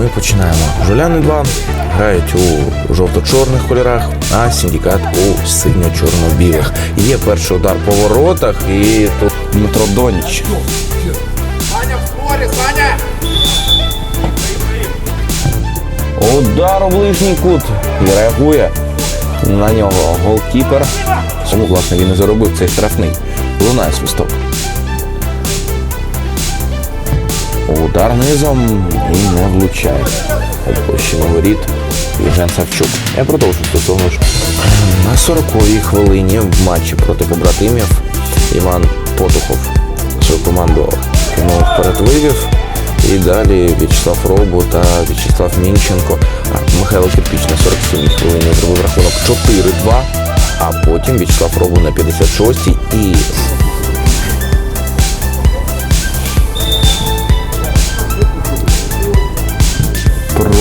Ми починаємо. Жуляни 2 грають у жовто-чорних кольорах, а синдикат у синьо-чорно-білих. Є перший удар по воротах, і тут Дмитро Доніч. Удар у ближній кут. І реагує на нього голкіпер. Тому, власне, він і заробив цей штрафний. Лунає свисток. Удар низом і не влучає. Площина воріт Євген Савчук. Я продовжу стосовно ж. На 40-й хвилині в матчі проти побратимів Іван Потухов свою команду кинув вперед вивів. І далі В'ячеслав Робу та В'ячеслав Мінченко. Михайло Кирпіч на 47-й хвилині зробив рахунок 4-2, а потім В'ячеслав Робу на 56-й і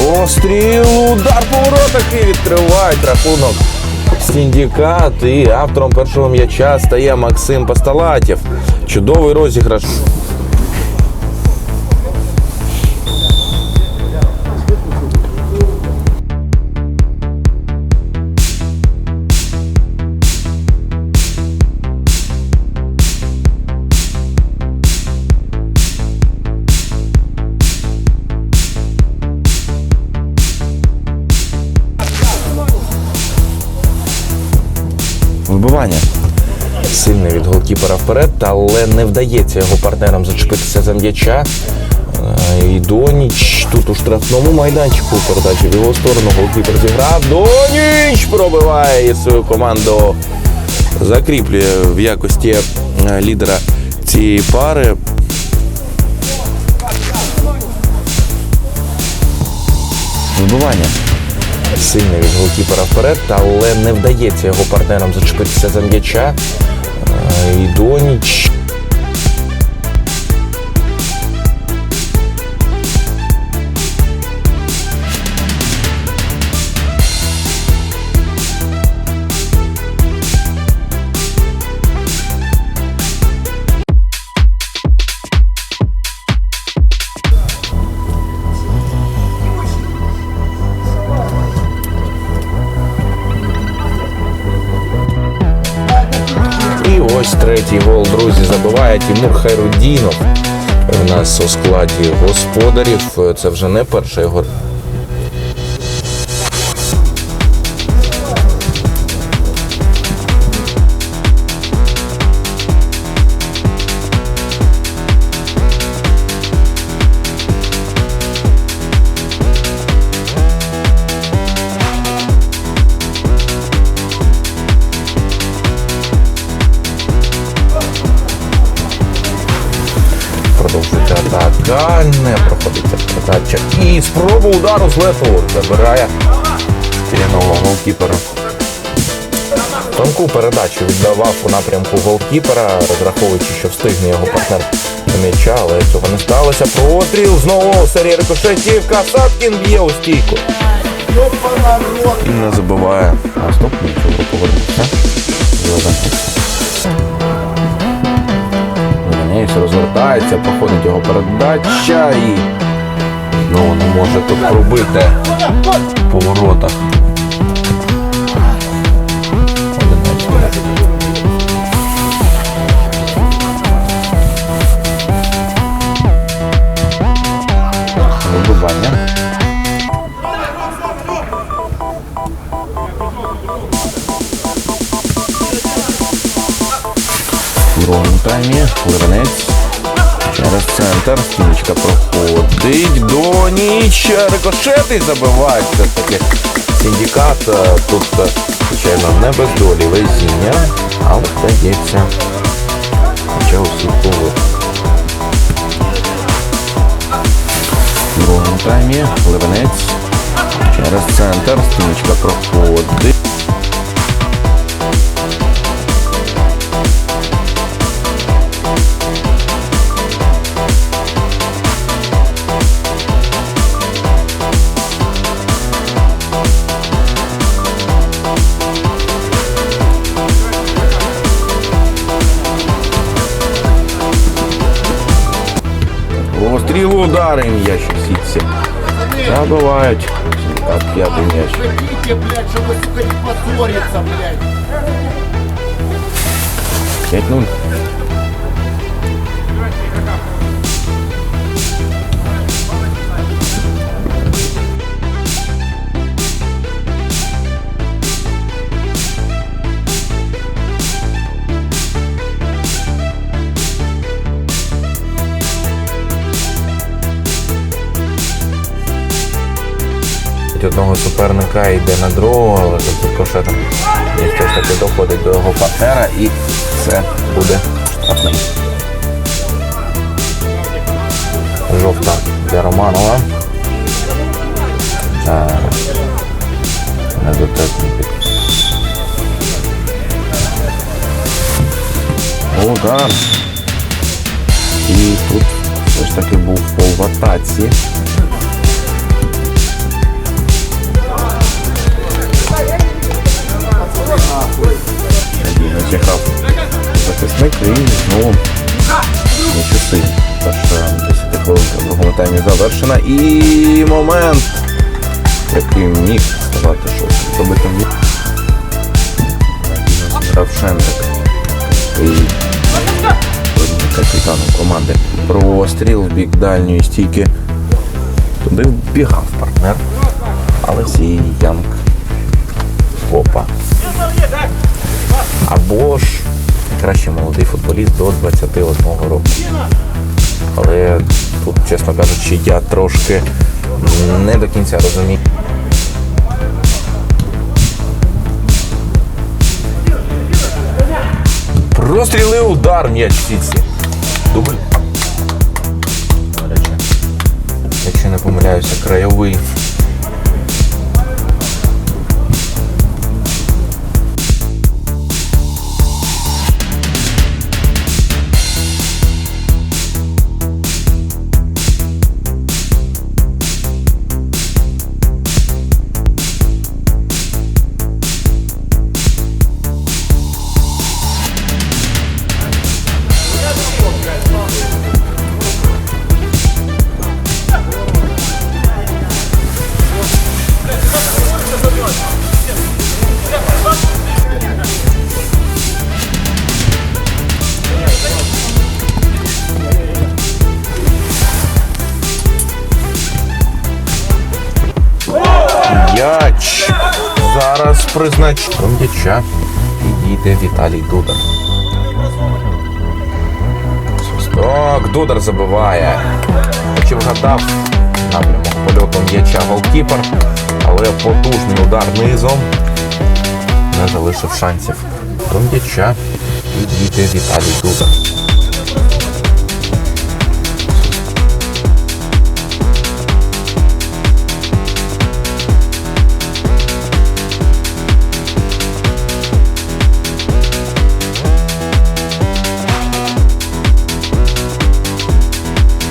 Простріл, удар по воротах і відкривають рахунок. Сіндікат і автором першого м'яча стає Максим Пасталатів. Чудовий розіграш. Від вперед, але не вдається його партнерам зачепитися за м'яча. Е, І Доніч тут у штрафному майданчику передачі в його сторону голкіпер зіграв. Доніч пробиває і свою команду закріплює в якості е, лідера цієї пари. Вибивання. Сильний від голкіпера вперед, але не вдається його партнерам зачепитися за м'яча. І Доніч. Третій гол, друзі, забиває Тимур Хайрудінов. У нас у складі господарів. Це вже не перша його. Не проходиться передача. І спроба удару з лету забирає шкіряного голкіпера. Тонку передачу віддавав у напрямку голкіпера, розраховуючи, що встигне його партнер до м'яча, але цього не сталося. Простріл знову серія рикошетів. Касаткін б'є у стійку. І не забиває. Наступний чого повернувся. Денис розвертається, проходить його передача і знову не може тут пробити по воротах. Центр. Проходить до ніч. Рикошетий забивають. Все ж таки синдикат тут, звичайно, не без долі везіння, але вдається. Хоча усіх. В другому таймі Ливанець через центр. Стіночка проходить. Простріл, удари, м'яч сітці. бувають. Так, п'ятий м'яч. Блядь, чтобы, сука, не поссориться, блядь. 5-0. Одного суперника йде на другого, але тут він все ж таки доходить до його партнера і це буде штрафний. Жовта для Романова. Зараз. Недотепний під. Удар. І тут все ж таки був фол в атаці. Захисник і знову не часи. Перша 10 хвилинка в другому таймі завершена. І момент, який міг ставати щось зробити міг. Зіграв І капітаном команди. Простріл в бік дальньої стійки. Туди вбігав партнер. Але Янг Опа. Або ж краще молодий футболіст до 21 року. Але тут, чесно кажучи, я трошки не до кінця розумію. Простріли удар м'яч сітці. Дубль. Якщо не помиляюся, краєвий. М'яч. Зараз признач. До м'яча підійде Віталій Дудар. Свисток. Дудар забиває. І вгадав напрямок польоту м'яча голкіпер, але потужний удар низом не залишив шансів. До м'яча підійде Віталій Дудар.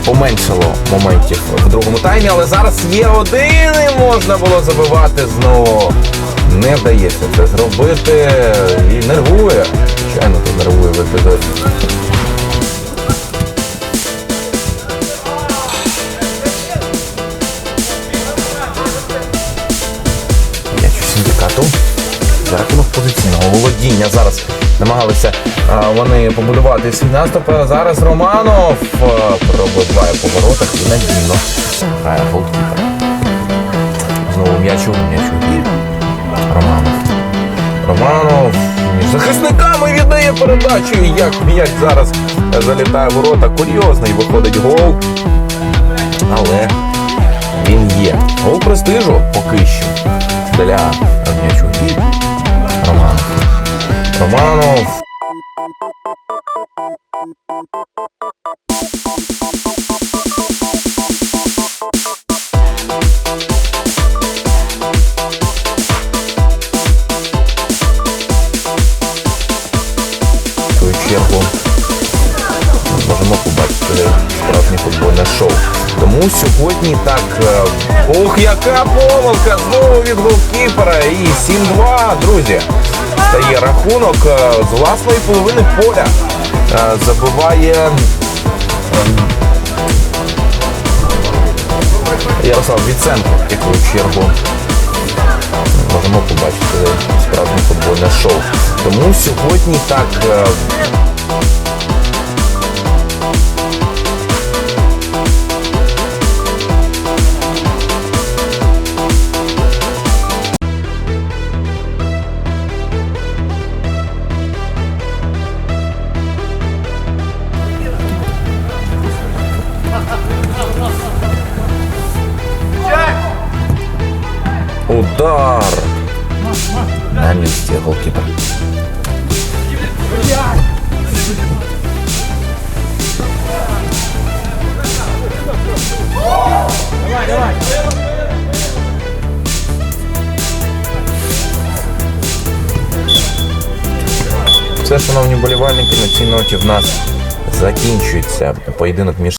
Поменшало моментів в другому таймі, але зараз є один і можна було забивати знову. Не вдається це зробити і нервує. Звичайно, тут нервує в епізоді. М'яч у синдикату. За рахунок позиційного володіння зараз намагалися вони побудувати свій наступ. А Зараз Романов а, пробиває по воротах і надійно грає голкіпер. Знову м'ячу, м'ячу і Романов. Романов між захисниками віддає передачу. Як м'яч зараз залітає ворота. Курйозний виходить гол. Але він є. Гол престижу поки що для м'ячу. Романов. Свою можемо побачити справжнє футбольне шоу. Тому сьогодні так. е, Ох, яка помилка! Знову від голкіпера. І 7-2, друзі. Стає рахунок е, з власної половини поля. забуває Забиває ем, Ярослав Віценко, в таку чергу можемо побачити справжнє футбольне шоу. Тому сьогодні так. Все, шановні болівальники, на цій ноті в нас закінчується поєдинок між